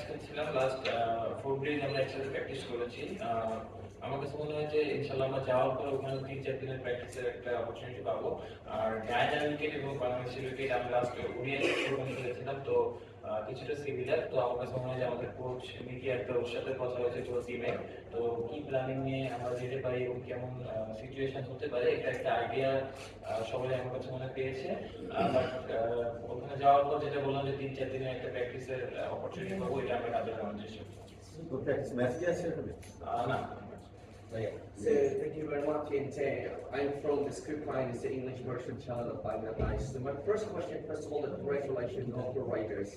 Match খেলছিলাম last four days আমরা একসাথে প্র্যাকটিস করেছি। আমার কাছে মনে হয় যে ইনশাল্লাহ আমরা যাওয়ার পর ওখানে তিন চার দিনের প্র্যাকটিসের একটা অপরচুনিটি পাবো। আর গায়না উইকেট এবং বাংলাদেশের উইকেট আমি লাস্ট ওখানে খেলেছিলাম তো কিছুটা সিমিলার তো আমার কাছে মনে হয় যে আমাদের কোচ মিকি একটা ওর সাথে কথা হয়েছে পুরো টিমে তো কি প্ল্যানিং নিয়ে আমরা যেতে পারি এবং কেমন সিচুয়েশন হতে পারে এটা একটা আইডিয়া সবাই আমার কাছে মনে পেয়েছে। বাট ওখানে যাওয়ার পর যেটা বললাম যে তিন চার দিনের একটা প্র্যাকটিসের অপরচুনিটি পাবো এটা আমরা কাজে লাগানোর চেষ্টা করছি তো প্র্যাকটিস ম্যাচ কি আছে এখানে আহ, So thank you very much. Uh, I'm from the script line, it's the English version channel of Bangladesh. So my first question, first of all, congratulations on the Raiders.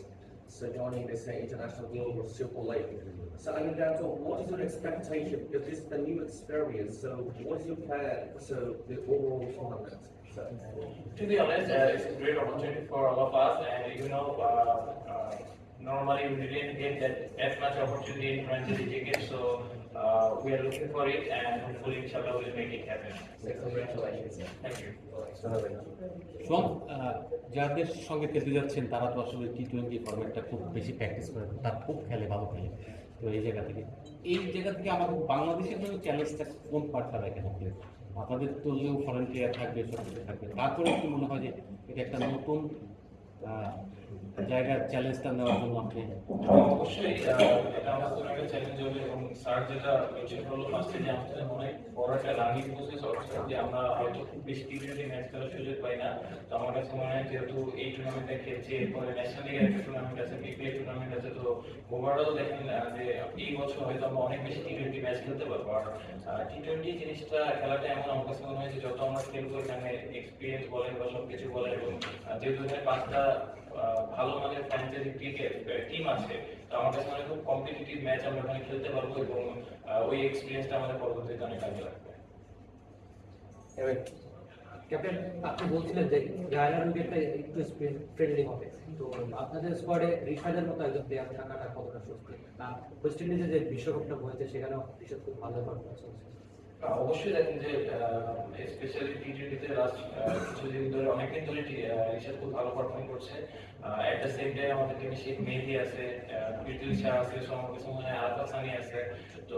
So joining this international global super league. So I mean, to what is your expectation? Because this is the new experience. So what is your plan? So the overall tournament. To be honest, uh, it's a great opportunity for all of us, and you know, uh, uh, normally we didn't get that as much opportunity in franchise ticket, so we are looking for it, and hopefully, inshallah, we'll make it happen. congratulations. Thank you. সোম আহ, যাদের সঙ্গে খেলতে যাচ্ছেন তারা তো আসলে T twenty ফর্মেটটা খুব বেশি practice করে তারা খুব খেলে ভালো খেলে তো এই জায়গা থেকে এই জায়গা থেকে আমাদের বাংলাদেশের জন্য চ্যালেঞ্জটা কোন পার্টটা রাখেন আপনি আপনাদের তো ফরেন প্লেয়ার থাকবে সব থাকবে তারপরে কি মনে হয় যে এটা একটা নতুন জায়গার চ্যালেঞ্জটা নেওয়ার জন্য আপনি অবশ্যই, এটা জন্য একটা চ্যালেঞ্জ হবে এবং স্যার যেটা মেনশন করল ফার্স্টে যে আমাদের অনেক বড় একটা লার্নিং প্রসেস হচ্ছে যে আমরা হয়তো খুব বেশি টি ম্যাচ খেলার সুযোগ পাই না। তো আমার কাছে মনে হয় যেহেতু এই টুর্নামেন্টটা খেলছি, এরপরে ন্যাশনাল লিগের একটা টুর্নামেন্ট আছে বিপিএল টুর্নামেন্ট আছে, তো ওভারঅল দেখেন যে এই বছর হয়তো আমরা অনেক বেশি টি টোয়েন্টি ম্যাচ খেলতে পারব। আর টি টোয়েন্টি জিনিসটা খেলাটা এমন আমার কাছে মনে হয় যে যত আমরা খেলব, এখানে এক্সপিরিয়েন্স বলেন বা সব কিছু বলেন, এবং যেহেতু এখানে পাঁচটা ভালো মানের ফ্র্যাঞ্চাইজি ক্রিকেট টিম আছে তো আমার কাছে মনে খুব কম্পিটিটিভ ম্যাচ আমরা ওখানে খেলতে পারব এবং ওই এক্সপিরিয়েন্সটা আমাদের পরবর্তীতে অনেক কাজে লাগবে। ক্যাপ্টেন আপনি বলছিলেন যে গায়ানার উইকেটটা একটু স্পিন ফ্রেন্ডলি হবে। তো আপনাদের স্কোয়াডে রিশাদের মতো একজন প্লেয়ার থাকাটা কতটা সত্যি না ওয়েস্ট ইন্ডিজে যে বিশ্বকাপটা হয়েছে সেখানেও রিশাদ খুব ভালো পারফরমেন্স না, অবশ্যই দেখেন যে স্পেশালি টি টোয়েন্টিতে লাস্ট কিছুদিন ধরে, অনেকদিন ধরে খুব ভালো পারফর্ম করছে। দ্য সেম টাইম আমাদের টিমে শেখ মেহেদি আছে শাহ আছে আছে। তো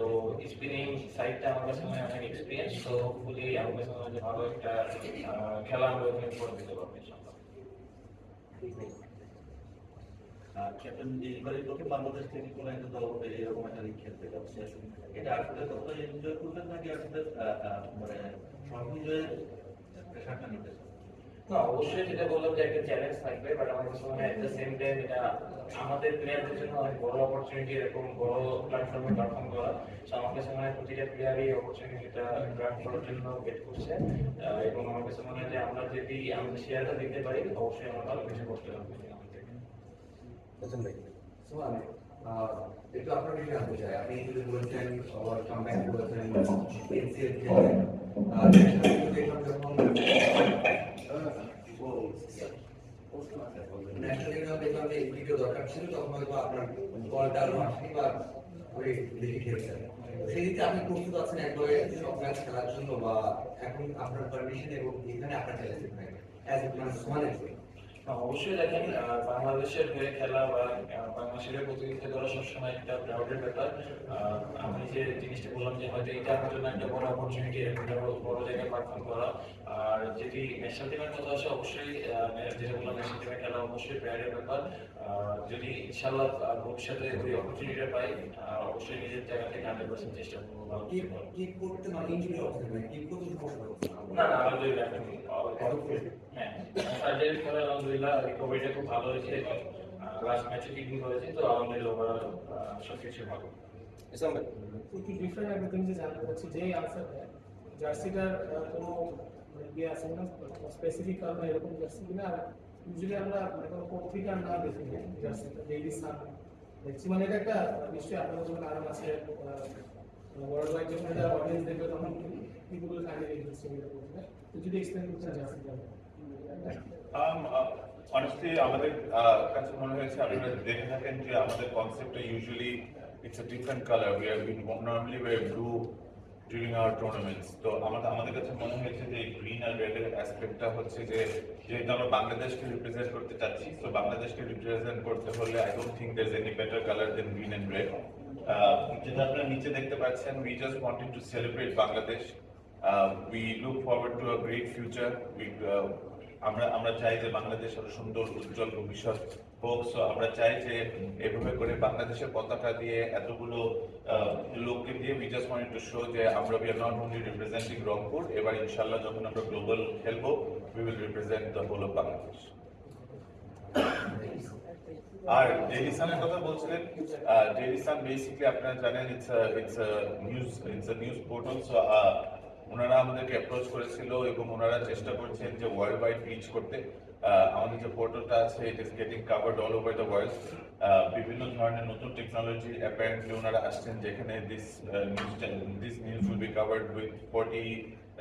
স্পিনিং সাইডটা আমার কাছে অনেক এক্সপিরিয়েন্স তো হোপফুলি ভালো একটা খেলা আমরা ওখানে করে দিতে পারব। ক্যাপ্টেন এইবারে লোকে বাংলাদেশ থেকে কোনো একটা দল এরকম একটা খেলতে যাচ্ছে এটা আসলে কতটা এনজয় করবেন নাকি আসলে মানে সব প্রেশারটা নিতে অবশ্যই যেটা বললাম যে একটা চ্যালেঞ্জ থাকবে বাট আমার কাছে এট দ্য সেম টাইম এটা আমাদের প্লেয়ারদের জন্য অনেক বড় অপরচুনিটি এরকম বড় প্ল্যাটফর্মে পারফর্ম করা। তো আমার কাছে প্রতিটা প্লেয়ারই অপরচুনিটিটা গ্রাফ করার জন্য ওয়েট করছে। এবং আমার কাছে যে আমরা যদি আমাদের শেয়ারটা দিতে পারি, অবশ্যই আমরা ভালো কিছু করতে পারব। একটু আপনার কাছে জানতে চাই আপনি যদি বলছেন আবার কামব্যাক করেছেন এনসিএল খেলে আর ন্যাশনাল এডুকেশন যখন ন্যাশনাল এডুকেশন যে এমপিকে দরকার ছিল তখন হয়তো আপনার বলটা আরও আসেনি বা ওই বেশি খেলছেন সেই দিকে আপনি প্রস্তুত আছেন একবারে সব ম্যাচ খেলার জন্য বা এখন আপনার পারমিশন এবং এখানে আপনার চ্যালেঞ্জ অ্যাজ মানে সমানের জন্য না, অবশ্যই দেখেন বাংলাদেশের হয়ে খেলা বা বাংলাদেশের হয়ে প্রতিযোগিতা করা সবসময় একটা প্রাউডের ব্যাপার। আমি যে জিনিসটা বললাম যে হয়তো এটা আমার জন্য একটা বড় অপরচুনিটি একটা বড় বড় জায়গায় পারফর্ম করা। আর যদি ন্যাশনাল টিমের কথা আসে অবশ্যই যেটা বললাম ন্যাশনাল টিমে খেলা অবশ্যই প্রাউডের ব্যাপার। যদি ইনশাল্লাহ ভবিষ্যতে ওই অপরচুনিটিটা পাই অবশ্যই নিজের জায়গা থেকে হান্ড্রেড পার্সেন্ট চেষ্টা করব কি করতে মানে ইনজুরি অবস্থা কি করতে না না এখন হ্যাঁ। সার্জারি করে আলহামদুলিল্লাহ রিকভারিটা খুব ভালো হয়েছে। লাস্ট ম্যাচে কিপিং করেছি তো আলহামদুলিল্লাহ ওভারঅল সব কিছু ভালো। একটু ডিফারেন্ট একটা জিনিস জানতে চাচ্ছি যেই আনসার জার্সিটার আহ, কোনো মানে ইয়ে আছে না স্পেসিফিক কারণে এরকম জার্সি কিনা? আর ইউজুয়ালি আমরা মানে কোনো পত্রিকার না দেখি জার্সিটা ডেইলি সান দেখছি মানে এটা একটা নিশ্চয়ই আপনার জন্য কারণ আছে ওয়ার্ল্ড ওয়াইড যখন এটা অডিয়েন্স দেখবে তখন পিপুল কাইন্ডলি ইন্টারেস্টিং এটা তো যদি এক্সপ্লেন করতে জার্সি Um, uh, আমাদের uh, কাছে মনে হয়েছে আপনারা দেখে থাকেন যে আমাদের কনসেপ্টটা usually it's a different colour we are we normally wear blue during our tournaments তো আমাদের আমাদের কাছে মনে হয়েছে যে গ্রিন আর রেড এর অ্যাসপেক্টটা হচ্ছে যে যেহেতু আমরা বাংলাদেশকে রিপ্রেজেন্ট করতে চাচ্ছি তো বাংলাদেশকে রিপ্রেজেন্ট করতে হলে I don't think there any better colour than green and red যেটা আপনারা নিচে দেখতে পাচ্ছেন we just wanted to celebrate Bangladesh we look forward to a great future we আমরা আমরা চাই যে বাংলাদেশ আরও সুন্দর, উজ্জ্বল ভবিষ্যৎ হোক। সো আমরা চাই যে এভাবে করে বাংলাদেশের পতাকা দিয়ে এতগুলো লোককে দিয়ে we just wanted to show যে আমরা we are not only representing Rangpur এবার ইনশাল্লাহ যখন আমরা গ্লোবাল খেলব we will represent the whole of Bangladesh. R Daily সানের কথা বলছিলেন ডেইলি সান বেসিক্যালি আপনারা জানেন it's it's news it's news portal so ওনারা আমাদেরকে অ্যাপ্রোচ করেছিল এবং ওনারা চেষ্টা করছেন যে ওয়ার্ল্ড ওয়াইড রিচ করতে আমাদের যে পোর্টালটা আছে it is getting covered all over the world বিভিন্ন ধরনের নতুন টেকনোলজি অ্যাপারেন্টলি ওনারা আসছেন যেখানে this news this news will be covered with forty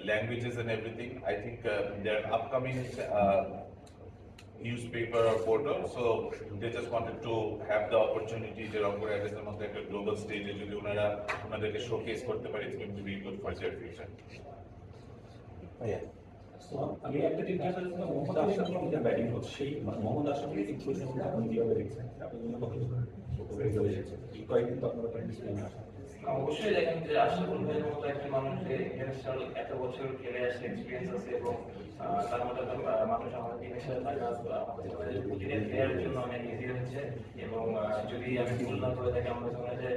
languages and everything I think their upcoming newspaper or portal. So they just wanted to have the opportunity যে রংপুর অ্যাড্রেসের মধ্যে একটা global স্টেজে যদি ওনারা ওনাদেরকে শোকেস করতে পারে it's going to be good for their future আমি একটা টিম খেলার জন্য মোহাম্মদ আশরাফ যে ব্যাটিং হচ্ছে সেই মোহাম্মদ আশরাফের ইনক্লুশন আপনি কীভাবে দেখছেন আপনি কয়েকদিন তো আপনারা প্র্যাকটিস করে আসেন অবশ্যই দেখেন যে আশরাফুল ভাইয়ের মতো একটা মানুষ যে ইন্টারন্যাশনাল এত বছর খেলে আসছে এক্সপিরিয়েন্স আছে এবং তার মতো একটা মানুষ আমাদের টিমের সাথে থাকা। প্রতিদিন প্লেয়ারের জন্য অনেক ইজি হচ্ছে এবং যদি আমি ভুল না করে থাকি আমরা মনে যে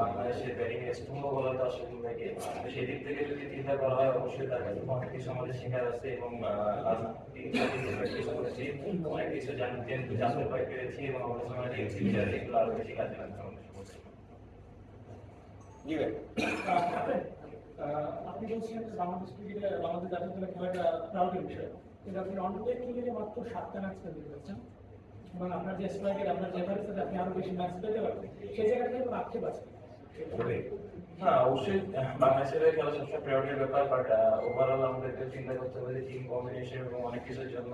বাংলাদেশের ব্যাটিং এর স্তম্ভ বলা তো আশরাফুল ভাইকে সেই দিক থেকে যদি চিন্তা করা হয়, অবশ্যই তার কাছে অনেক কিছু আমাদের শেখার আছে এবং অনেক কিছু জানতে জানতে পেরেছি এবং আমাদের সময় এগুলো আরও বেশি কাজে লাগবে। আমাদের। আহ, আপনি বলছিলেন যে বাংলাদেশ ক্রিকেটে বাংলাদেশ জাতীয় দলে একটা প্রাউডের বিষয় কিন্তু আপনি অনলাইন ক্রিকেটে মাত্র সাতটা ম্যাচ খেলতে পেরেছেন এবং আপনার যে স্ট্রাইকের আপনার যে এভারেজ আপনি আরও বেশি ম্যাচ পেতে পারবেন সেই জায়গা থেকে আক্ষেপ আছে হ্যাঁ অবশ্যই বাংলাদেশের খেলা সবসময় ব্যাপার বাট ওভারঅল চিন্তা করতে হবে টিম কম্বিনেশন এবং অনেক কিছুর জন্য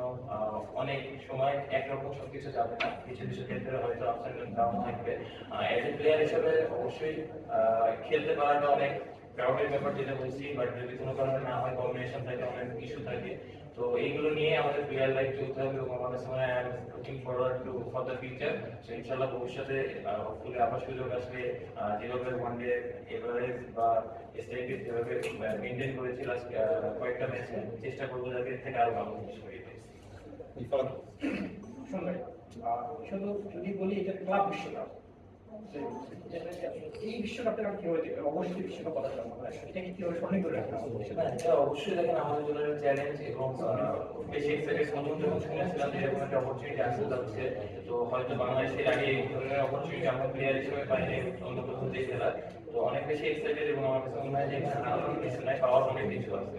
অনেক সময় একরকম সবকিছু যাবে না। কিছু কিছু ক্ষেত্রে হয়তো আপসাইড ডাউন থাকবে। অ্যাজ এ প্লেয়ার হিসেবে অবশ্যই খেলতে পারাটা অনেক প্রাউডের ব্যাপার যেটা বলছি বাট যদি কোনো কারণে না হয় কম্বিনেশন থাকে তো এইগুলো নিয়ে আমাদের প্লেয়ার লাইফ চলতে হবে এবং আমাদের সময় I am looking forward to for the future so ইনশাআল্লাহ ভবিষ্যতে হopefully আবার সুযোগ আসলে আহ, যেভাবে ওয়ান ডে এভারেজ বা স্টেটে যেভাবে মেনটেন করেছি লাস্ট কয়েকটা ম্যাচে চেষ্টা করব যাতে থেকে আরও ভালো জিনিস করি। শুনবেন শুধু যদি বলি এটা ক্লাব বিশ্বকাপ রাখা হ্যাঁ, বেশি এক্সাইটেড যখন শুনেছিলাম যে এরকম তো হয়তো বাংলাদেশের আগে এই ধরনের অপরচুনিটি আমরা প্লেয়ার হিসেবে পাইনি অন্য তো অনেক বেশি এক্সাইটেড এবং আমার কাছে মনে হয় যে নাই পাওয়ার অনেক কিছু আছে।